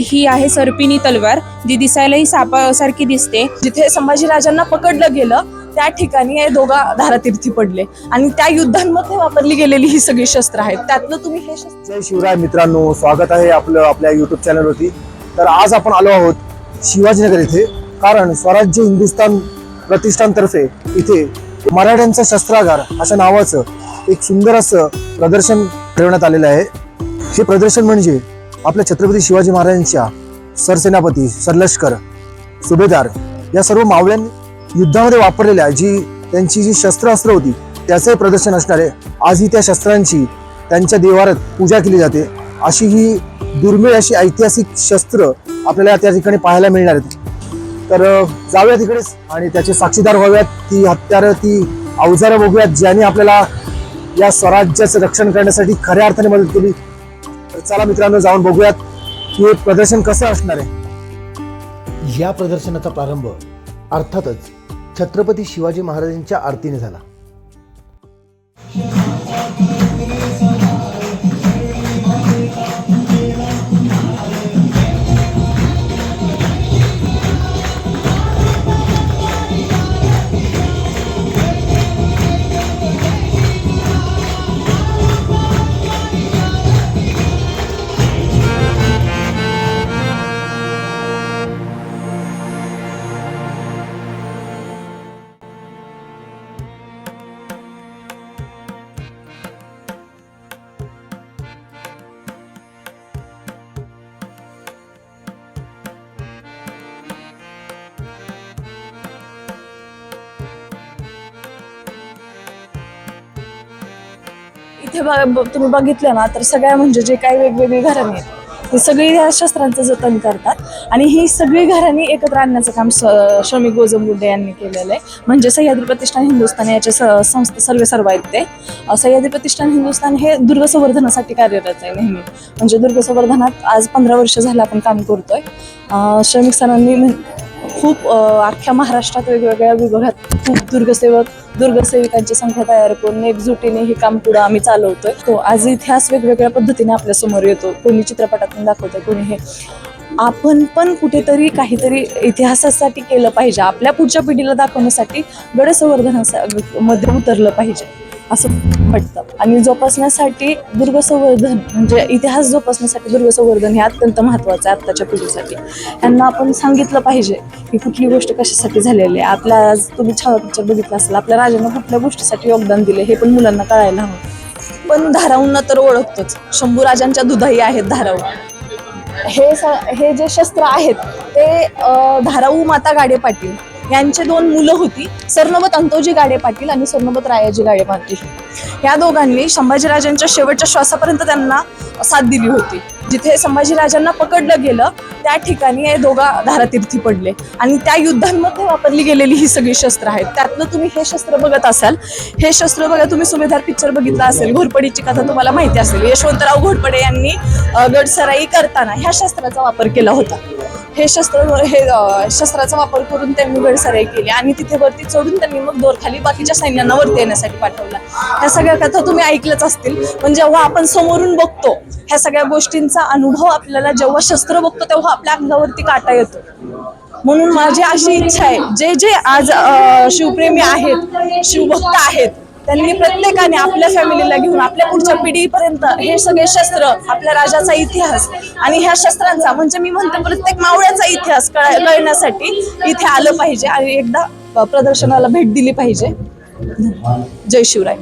ही आहे सरपिनी तलवार जी दिसायलाही सापासारखी दिसते. जिथे संभाजीराजांना पकडलं गेलं त्या ठिकाणी हे दोघा धारातीर्थी पडले. आणि त्या युद्धांमध्ये वापरली गेलेली ही सगळी शस्त्र आहेत. त्यातलं तुम्ही हे शस्त्र जय शिवराय मित्रांनो स्वागत आहे आपलं आपल्या युट्यूब चॅनलवरती तर आज आपण आलो आहोत शिवाजीनगर इथे कारण स्वराज्य हिंदुस्थान प्रतिष्ठानतर्फे इथे मराठ्यांचा शस्त्रागार अशा नावाचं एक सुंदर असं प्रदर्शन ठेवण्यात आलेलं आहे. हे प्रदर्शन म्हणजे आपल्या छत्रपती शिवाजी महाराजांच्या सरसेनापती सरलष्कर सुभेदार या सर्व मावळ्यां युद्धामध्ये वापरलेल्या जी त्यांची जी शस्त्रास्त्र होती त्याचे प्रदर्शन असणारे आजही त्या शस्त्रांची त्यांच्या देवारात पूजा केली जाते. अशी ही दुर्मिळ अशी ऐतिहासिक शस्त्र आपल्याला त्या ठिकाणी पाहायला मिळणार आहेत. तर जाऊया तिकडेच आणि त्याचे साक्षीदार व्हाव्यात. ती हत्यारं ती अवजारं बघूयात ज्याने आपल्याला या स्वराज्याचं रक्षण करण्यासाठी खऱ्या अर्थाने मदत केली. तर चला मित्रांनो जाऊन बघूयात की हे प्रदर्शन कसं असणार आहे. या प्रदर्शनाचा प्रारंभ अर्थातच छत्रपती शिवाजी महाराजांच्या आरतीने झाला. इथे तुम्ही बघितलं ना तर सगळ्या म्हणजे जे काही वेगवेगळी घराणी आहेत ती सगळी या शस्त्रांचं जतन करतात. आणि ही सगळी घराणी एकत्र आणण्याचं काम श्रमिक गोजम गुड्डे यांनी केलेलं आहे. म्हणजे सह्याद्री प्रतिष्ठान हिंदुस्थान याचे संस्था सर्व सर्व आहेत ते. सह्याद्री प्रतिष्ठान हिंदुस्थान हे दुर्ग संवर्धनासाठी कार्यरत आहे नेहमी. म्हणजे दुर्ग संवर्धनात आज पंधरा वर्ष झालं आपण काम करतोय. श्रमिक सरांनी खूप अख्ख्या महाराष्ट्रात वेगवेगळ्या विभागात खूप दुर्गसेवक दुर्गसेविकांची संख्या तयार करून एकजुटीने हे काम पुढं आम्ही चालवतोय. तो आज इतिहास वेगवेगळ्या पद्धतीने आपल्यासमोर येतो. कोणी चित्रपटातून दाखवतोय कोणी हे. आपण पण कुठेतरी काहीतरी इतिहासासाठी केलं पाहिजे. आपल्या पुढच्या पिढीला दाखवण्यासाठी गडसंवर्धनामध्ये मध्ये उतरलं पाहिजे. असं वाटतं आणि जोपासण्यासाठी दुर्ग संवर्धन म्हणजे इतिहास जोपासण्यासाठी दुर्ग संवर्धन हे अत्यंत महत्त्वाचं आहे आत्ताच्या पिढीसाठी. यांना आपण सांगितलं पाहिजे की कुठली गोष्ट कशासाठी झालेली आहे. आपल्या तुम्ही छावा पिक्चर बघितला असेल आपल्या राजानं कुठल्या गोष्टीसाठी योगदान दिले हे पण मुलांना कळायला हवं. पण धाराऊंना तर ओळखतोच. शंभू राजांच्या दुधाई आहेत धाराऊ हे स हे जे शस्त्र आहेत ते धाराऊ माता गाडे पाटील यांचे दोन मुलं होती. सरनोबत अंतोजी गाडे पाटील आणि सरनोबत रायाजी गाडे पाटील. या दोघांनी संभाजीराजांच्या शेवटच्या श्वासापर्यंत त्यांना साथ दिली होती. जिथे संभाजीराजांना पकडलं गेलं त्या ठिकाणी हे दोघा धारातीर्थी पडले. आणि त्या युद्धांमध्ये वापरली गेलेली ही सगळी शस्त्र आहेत. त्यातनं तुम्ही हे शस्त्र बघत असाल हे शस्त्र बघा तुम्ही सुभेदार पिक्चर बघितला असेल घोरपडीची कथा तुम्हाला माहिती असेल. यशवंतराव घोरपडे यांनी गडसराई करताना ह्या शस्त्राचा वापर केला होता. हे शस्त्र हे शस्त्राचा वापर करून त्यांनी गडसराई केली आणि तिथे वरती चढून त्यांनी मग दोरखाली बाकीच्या सैन्यांना वरती येण्यासाठी पाठवला. ह्या सगळ्या कथा तुम्ही ऐकल्याच असतील पण जेव्हा आपण समोरून बघतो ह्या सगळ्या गोष्टींचा अनुभव आपल्याला जेव्हा शस्त्र बघतो तेव्हा आपल्या अंगावरती काटा येतो. म्हणून माझी अशी इच्छा आहे जे जे आज शिवप्रेमी आहेत शिवभक्त आहेत त्यांनी प्रत्येकाने आपल्या फॅमिलीला घेऊन आपल्या पुढच्या पिढीपर्यंत हे सगळे शस्त्र आपल्या राजाचा इतिहास आणि ह्या शस्त्रांचा म्हणजे मी म्हणते प्रत्येक मावळ्याचा इतिहास कळ- कळण्यासाठी इथे आलं पाहिजे आणि एकदा प्रदर्शनाला भेट दिली पाहिजे. जय शिवराय.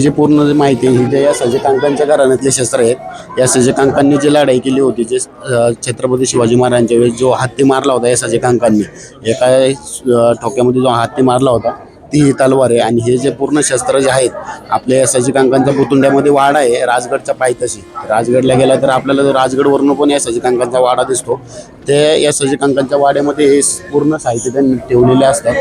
ही जी पूर्ण जी माहिती आहे ही जे या सजकांकांच्या घराण्यातले शस्त्र आहेत या सजकांकांनी जी लढाई केली होती जे छत्रपती शिवाजी महाराजांच्या वेळेस जो हत्ती मारला होता या सजकांकांनी एका ठोक्यामध्ये जो हत्ती मारला होता ती ही तलवार आहे. आणि हे जे पूर्ण शस्त्र जे आहेत आपल्या या सजकांकांच्या पुतुंड्यामध्ये वाडा आहे राजगडच्या पायथ्याशी राजगडला गेला तर आपल्याला राजगडवरून पण या सजकांकांचा वाडा दिसतो. ते या सजकांकांच्या वाड्यामध्ये हे पूर्ण साहित्य त्यांनी ठेवलेले असतात.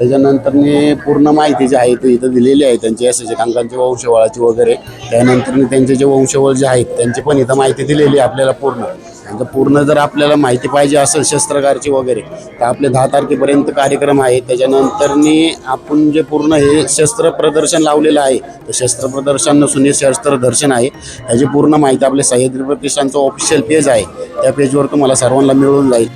त्याच्यानंतरनी पूर्ण माहिती जी आहे ती इथं दिलेली आहे. त्यांची एस एस कांकांची वंशवळाची वगैरे. त्यानंतर त्यांचे जे वंशवळ जे आहेत त्यांची पण इथं माहिती दिलेली आहे आपल्याला पूर्ण. आणि पूर्ण जर आपल्याला माहिती पाहिजे असेल शस्त्रकारची वगैरे तर आपले दहा तारखेपर्यंत कार्यक्रम आहे. त्याच्यानंतरनी आपण जे पूर्ण हे शस्त्र प्रदर्शन लावलेलं आहे तर शस्त्र प्रदर्शन नसून हे शस्त्र दर्शन आहे. ह्याची पूर्ण माहिती आपल्या सह्याद्री प्रतिष्ठानचं ऑफिशियल पेज आहे. त्या पेजवर तुम्हाला सर्वांना मिळून जाईल.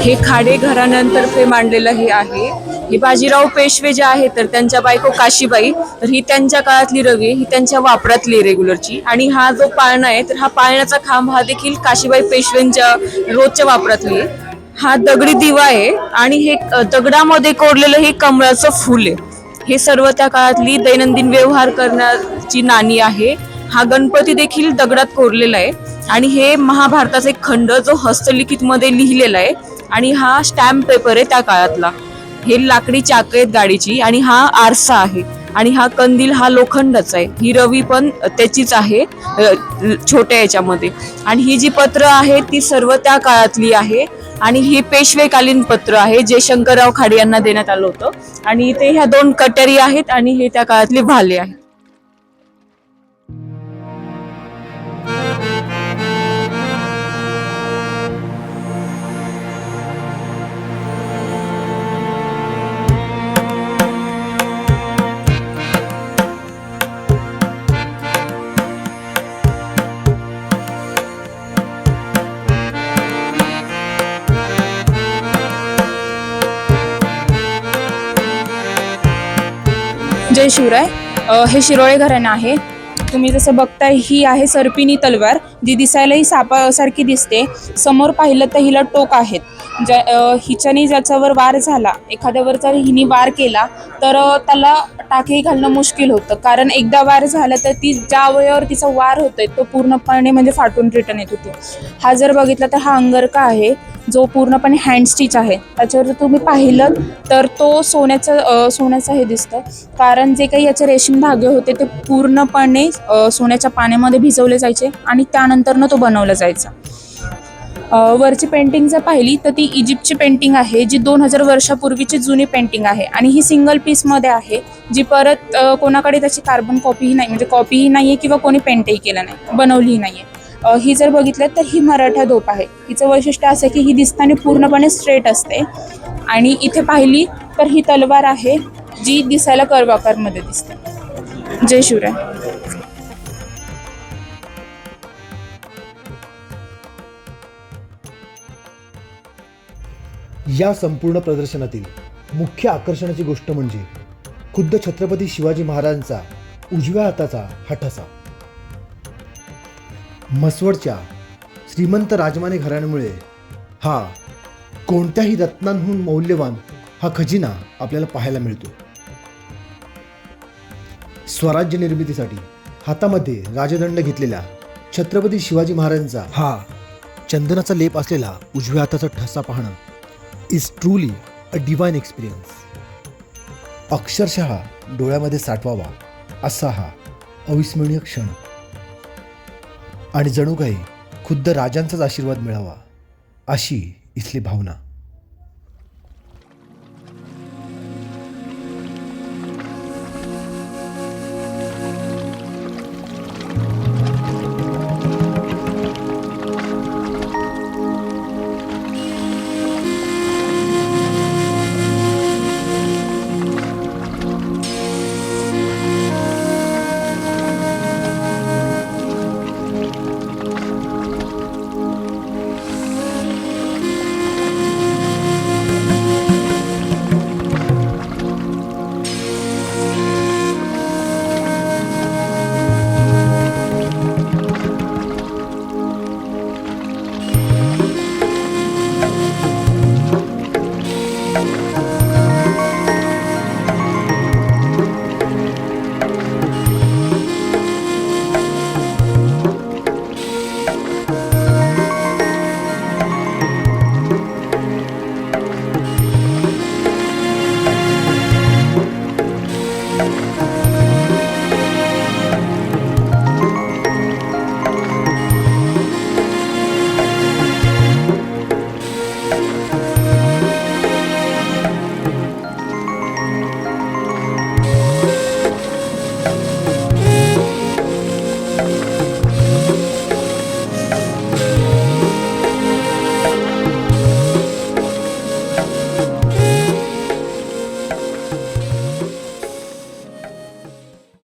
हे खाडे घराण्यातर्फे मांडलेलं हे आहे. हे बाजीराव पेशवे जे आहेत तर त्यांच्या बायको काशीबाई तर ही त्यांच्या काळातली रवी ही त्यांच्या वापरातली रेग्युलरची आणि हा जो पाळणा आहे तर हा पाळण्याचा खांब हा देखील काशीबाई पेशवेंच्या रोजच्या वापरातली आहे. हा दगडी दिवा आहे आणि हे दगडामध्ये कोरलेलं हे कमळाचं फुल आहे. हे सर्व त्या काळातली दैनंदिन व्यवहार करण्याची नाणी आहे. हा गणपती देखील दगडात कोरलेला आहे. आणि हे महाभारताचा एक खंड जो हस्तलिखित मध्ये लिहिलेला आहे आणि हा स्टॅम्प पेपर आहे त्या काळातला. हे लाकडी चाक आहेत गाडीची आणि हा आरसा आहे. आणि हा कंदील हा लोखंडच आहे. ही रवी पण त्याचीच आहे छोट्या याच्यामध्ये. आणि ही जी पत्र आहेत ती सर्व त्या काळातली आहे. आणि हे पेशवेकालीन पत्र आहे जे शंकरराव खाडे यांना देण्यात आलं होतं. आणि इथे ह्या दोन कटरी आहेत आणि हे त्या काळातले भाले आहेत. जय शिवराय हे शिरोळे घराणं आहे. तुम्ही जसं बघताय ही आहे सर्पिनी तलवार. जी दिसायलाही सापासारखी दिसते. समोर पाहिलं तर हिला टोक आहेत. ज्या हिच्याने ज्याच्यावर वार झाला एखाद्यावर जर हिने वार केला तर त्याला टाके घालणं मुश्किल होतं. कारण एकदा वार झाला तर ती ज्या अवयवावर तिचा वार होतोय तो पूर्णपणे म्हणजे फाटून रिटर्न येत होती. हा जर बघितला तर हा अंगरका आहे जो पूर्णपणे हँड स्टिच आहे. त्याच्यावर जर तुम्ही पाहिलं तर तो सोन्याचं सोन्याचं हे दिसतं कारण जे काही याचे रेशीम धागे होते ते पूर्णपणे सोन्याच्या पाण्यामध्ये भिजवले जायचे आणि त्या त्यानंतरनं तो बनवला जायचा. वरची पेंटिंग जर पाहिली तर ती इजिप्तची पेंटिंग आहे जी दोन हजार वर्षापूर्वीची जुनी पेंटिंग आहे. आणि ही सिंगल पीसमध्ये आहे जी परत कोणाकडे त्याची कार्बन कॉपीही नाही म्हणजे कॉपीही नाही आहे किंवा कोणी पेंटही केलं नाही बनवलीही नाही आहे ही जर बघितलं तर ही मराठा धोप आहे. हिचं वैशिष्ट्य असं की ही दिसताना पूर्णपणे स्ट्रेट असते. आणि इथे पाहिली तर ही तलवार आहे जी दिसायला कर्वाकारमध्ये दिसते. जय शिवराय. या संपूर्ण प्रदर्शनातील मुख्य आकर्षणाची गोष्ट म्हणजे खुद्द छत्रपती शिवाजी महाराजांचा उजव्या हाताचा हा ठसा. म्हसवडच्या श्रीमंत राजमाने घराण्यामुळे हा कोणत्याही रत्नांहून मौल्यवान हा खजिना आपल्याला पाहायला मिळतो. स्वराज्य निर्मितीसाठी हातामध्ये राजदंड घेतलेल्या छत्रपती शिवाजी महाराजांचा हा चंदनाचा लेप असलेला उजव्या हाताचा ठसा पाहणं is truly a divine experience अक्षरशः डोळ्यामध्ये साठवावा असा हा अविस्मरणीय क्षण. आणि जणू काही खुद्द राजांचाच आशीर्वाद मिळावा अशी इथली भावना.